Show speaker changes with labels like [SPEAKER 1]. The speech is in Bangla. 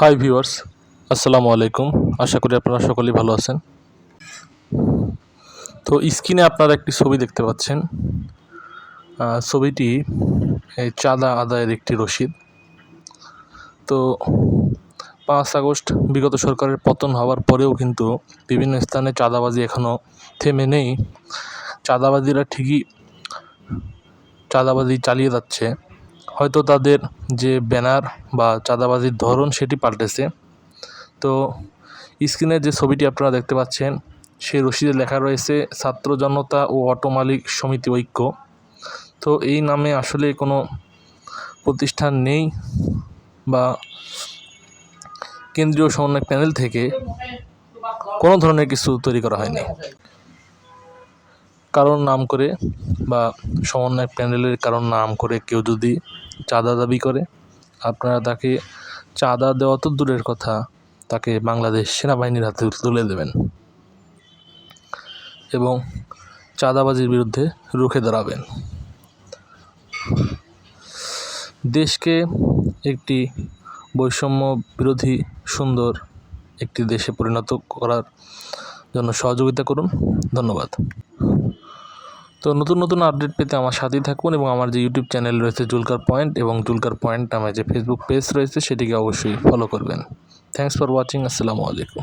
[SPEAKER 1] হাই ভিউয়ার্স আসসালামু আলাইকুম। আশা করি আপনারা সকলেই ভালো আছেন। তো স্ক্রিনে আপনারা একটি ছবি দেখতে পাচ্ছেন। ছবিটি, এই চাঁদা আদায়ের একটি রসিদ। তো পাঁচ আগস্ট বিগত সরকারের পতন হওয়ার পরেও কিন্তু বিভিন্ন স্থানে চাঁদাবাজি এখনও থেমে নেই। চাঁদাবাজিরা ঠিকই চাঁদাবাজি চালিয়ে যাচ্ছে। হয়তো তাদের যে ব্যানার বা চাঁদাবাজির ধরন সেটি পাল্টেছে। তো স্ক্রিনে যে ছবিটি আপনারা দেখতে পাচ্ছেন সেই রশিদে লেখা রয়েছে, ছাত্র জনতা ও অটো মালিক সমিতি ঐক্য। তো এই নামে আসলে কোনো প্রতিষ্ঠান নেই বা কেন্দ্রীয় সমন্বয় প্যানেল থেকে কোনো ধরনের কিছু তৈরি করা হয়নি। কারণ নাম করে বা সমন্বয় প্যানেলের কারণ নাম করে কেউ যদি চাঁদা দাবি করে, আপনারা তাকে চাঁদা দেওয়া তো দূরের কথা, তাকে বাংলাদেশ সেনাবাহিনীর হাতে তুলে দেবেন। এবং চাঁদাবাজির বিরুদ্ধে রুখে দাঁড়াবেন। দেশকে একটি বৈষম্য বিরোধী সুন্দর একটি দেশে পরিণত করার জন্য সহযোগিতা করুন। ধন্যবাদ। তো নতুন নতুন আপডেট পেতে আমার সাথেই থাকুন এবং আমার যে ইউটিউব চ্যানেল রয়েছে জুলকার পয়েন্ট এবং জুলকার পয়েন্ট নামে যে ফেসবুক পেজ রয়েছে, সেটিকে অবশ্যই ফলো করবেন। থ্যাংকস ফর ওয়াচিং আসসালামু আলাইকুম।